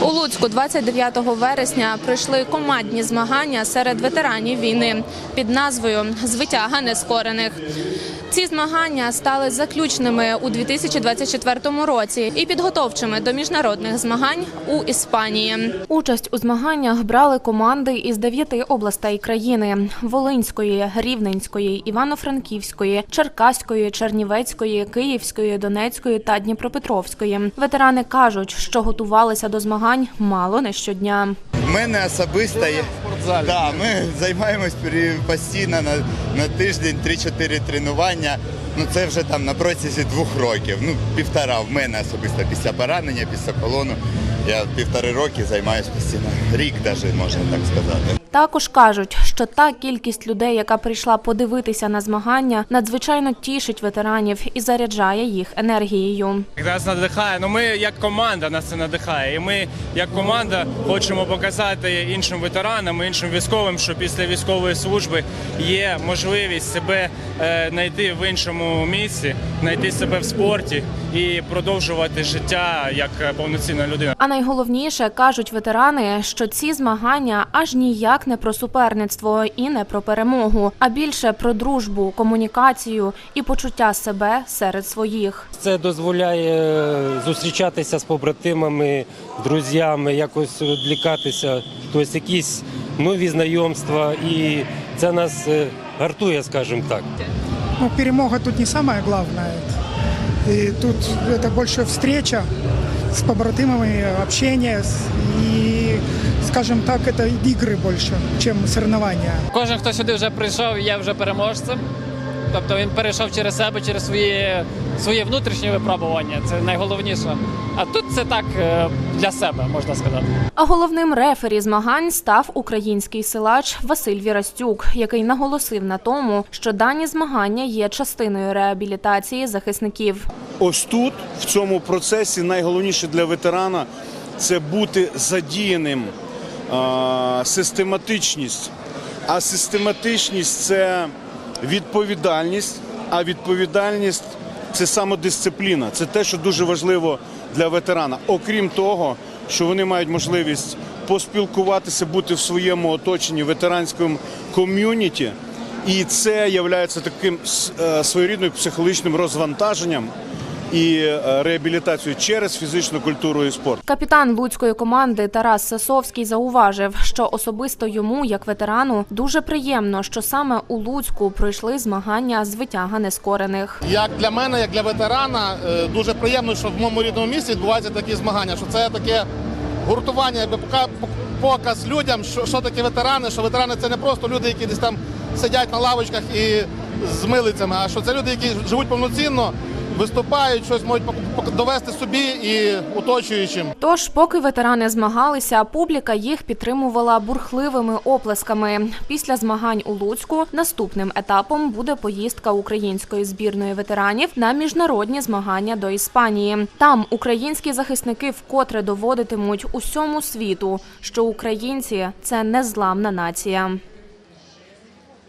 У Луцьку 29 вересня пройшли командні змагання серед ветеранів війни під назвою Звитяга нескорених. Ці змагання стали заключними у 2024 році і підготовчими до міжнародних змагань у Іспанії. Участь у змаганнях брали команди із дев'яти областей країни: Волинської, Рівненської, Івано-Франківської, Черкаської, Чернівецької, Київської, Донецької та Дніпропетровської. Ветерани кажуть, що готувалися до змагань мало не щодня. В мене особисто. Да, ми займаємось постійно на, на тиждень 3-4 тренування. Ну це вже там на протязі двох років. Ну, півтора в мене особисто після поранення, після полону. Я півтори роки займаюся постійно. Рік навіть можна так сказати. Також кажуть, що та кількість людей, яка прийшла подивитися на змагання, надзвичайно тішить ветеранів і заряджає їх енергією. Нас надихає. Ну ми як команда нас це надихає. І ми як команда хочемо показати іншим ветеранам, іншим військовим, що після військової служби є можливість себе е, знайти в іншому місці, знайти себе в спорті і продовжувати життя як повноцінна людина. А найголовніше кажуть ветерани, що ці змагання аж ніяк не про суперництво і не про перемогу, а більше про дружбу, комунікацію і почуття себе серед своїх. Це дозволяє зустрічатися з побратимами, друзями, якось відлікатися, тобто якісь нові знайомства, і це нас е, гартує, скажімо так. Ну, перемога тут не самое главное. И тут это больше встреча с побратимами, общение и, скажем так, это игры больше, чем соревнования. Кожен, хто сюди вже прийшов, є вже переможцем. Тобто він перейшов через себе, через свої, свої внутрішні випробування. Це найголовніше. А тут це так е, для себе, можна сказати. А головним рефері змагань став український силач Василь Вірастюк, який наголосив на тому, що дані змагання є частиною реабілітації захисників. Ось тут, в цьому процесі, найголовніше для ветерана це бути задіяним, систематичність. А систематичність це відповідальність, а відповідальність це самодисципліна. Це те, що дуже важливо для ветерана. Окрім того, що вони мають можливість поспілкуватися, бути в своєму оточенні ветеранському ком'юніті. І це є таким е, своєрідним психологічним розвантаженням і е, реабілітацією через фізичну культуру і спорт. Капітан луцької команди Тарас Сасовський зауважив, що особисто йому, як ветерану, дуже приємно, що саме у Луцьку пройшли змагання з витяга нескорених. Як для мене, як для ветерана, е, дуже приємно, що в моєму рідному місті відбуваються такі змагання, що це таке гуртування, якби показ людям, що, що таке ветерани, що ветерани це не просто люди, які десь там сидять на лавочках і з милицями, а що це люди, які живуть повноцінно, виступають, щось можуть довести собі і оточуючим. Тож, поки ветерани змагалися, публіка їх підтримувала бурхливими оплесками. Після змагань у Луцьку наступним етапом буде поїздка української збірної ветеранів на міжнародні змагання до Іспанії. Там українські захисники вкотре доводитимуть усьому світу, що українці це незламна нація.